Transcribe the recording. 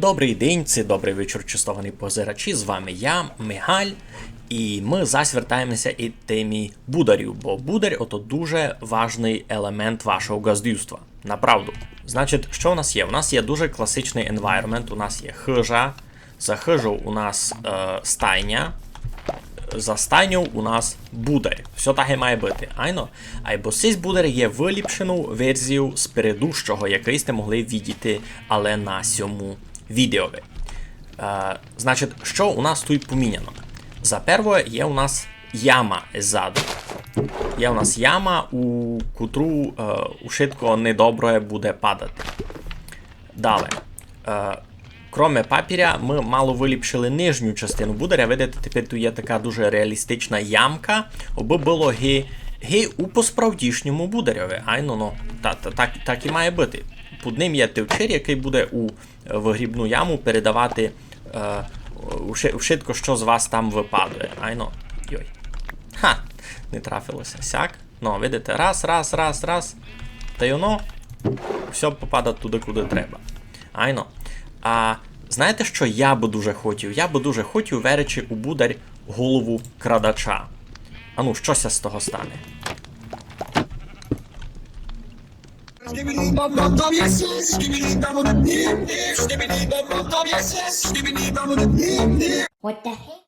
Добрий день, це добрий вечір, чистовані позирачі. З вами я, Мигаль, і ми зараз вертаємося і темі бударів, бо будар ото дуже важний елемент вашого газдівства. Направду. Значить, що у нас є? У нас є дуже класичний environment, у нас є хижа. За хижу у нас е, стайня. За стайню у нас будар. Все так і має бути. Айно. Айбо сись будар є виліпшену версію з передущого, який сте могли відійти, але на сьому відеові. Е, значить, що у нас тут поміняно? За перше є у нас яма ззаду. Є у нас яма, у котру е, ушитко недобре буде падати. Далі. Е, Кроме папіря, ми мало виліпшили нижню частину бударя. Видите, тепер тут є така дуже реалістична ямка, аби було ге, ге у посправдішньому будареві. Айно, ну, та, та, так, так і має бути. Під ним є тивчир, який буде у вигрібну яму передавати е, ушитко, що з вас там випадає. Айно. Йой. Ха! Не трафилося. Сяк. Ну, видите, раз, раз, раз, раз. Та й воно все попадає туди, куди треба. Айно. А знаєте, що я би дуже хотів? Я би дуже хотів веречи у будар голову крадача. А ну, щося з того стане. What the heck?